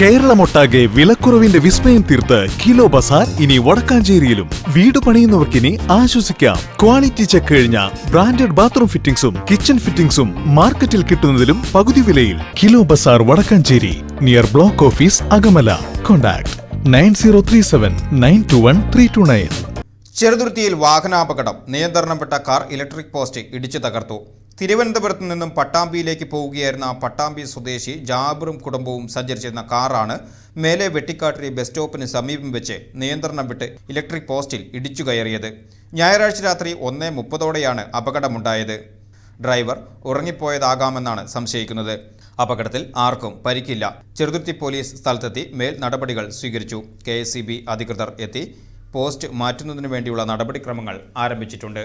കേരളമൊട്ടാകെ വിലക്കുറവിന്റെ വിസ്മയം തീർത്ത് കിലോ ബസാർ ഇനി വടക്കാഞ്ചേരിയിലും. വീട് പണിയുന്നവർക്കിനി ആശ്വസിക്കാം. ക്വാളിറ്റി ചെക്ക് കഴിഞ്ഞ ബ്രാൻഡഡ് ബാത്റൂം ഫിറ്റിംഗ്സും കിച്ചൺ ഫിറ്റിംഗ്സും മാർക്കറ്റിൽ കിട്ടുന്നതിലും പകുതി വിലയിൽ. Kilo Bazar Vadakkanchery near block office Akamala. Contact nine zero three seven nine two one three two nine. ചെറുതുരുത്തിയിൽ വാഹനാപകടം. നിയന്ത്രണം വിട്ട കാർ ഇലക്ട്രിക് പോസ്റ്റ് ഇടിച്ചു തകർത്തു. തിരുവനന്തപുരത്ത് നിന്നും പട്ടാമ്പിയിലേക്ക് പോവുകയായിരുന്ന പട്ടാമ്പി സ്വദേശി ജാബറും കുടുംബവും സഞ്ചരിച്ചിരുന്ന കാറാണ് മേലെ വെട്ടിക്കാട്ടിരി ബസ് സ്റ്റോപ്പിന് സമീപം വെച്ച് നിയന്ത്രണം വിട്ട് ഇലക്ട്രിക് പോസ്റ്റിൽ ഇടിച്ചു കയറിയത്. ഞായറാഴ്ച രാത്രി ഒന്നേ മുപ്പതോടെയാണ് അപകടമുണ്ടായത്. ഡ്രൈവർ ഉറങ്ങിപ്പോയതാകാമെന്നാണ് സംശയിക്കുന്നത്. അപകടത്തിൽ ആർക്കും പരിക്കില്ല. ചെറുതുരുത്തി പോലീസ് സ്ഥലത്തെത്തി മേൽ നടപടികൾ സ്വീകരിച്ചു. കെ അധികൃതർ എത്തി. പോസ്റ്റ് മാറ്റുന്നതിനു വേണ്ടിയുള്ള നടപടിക്രമങ്ങൾ ആരംഭിച്ചിട്ടുണ്ട്.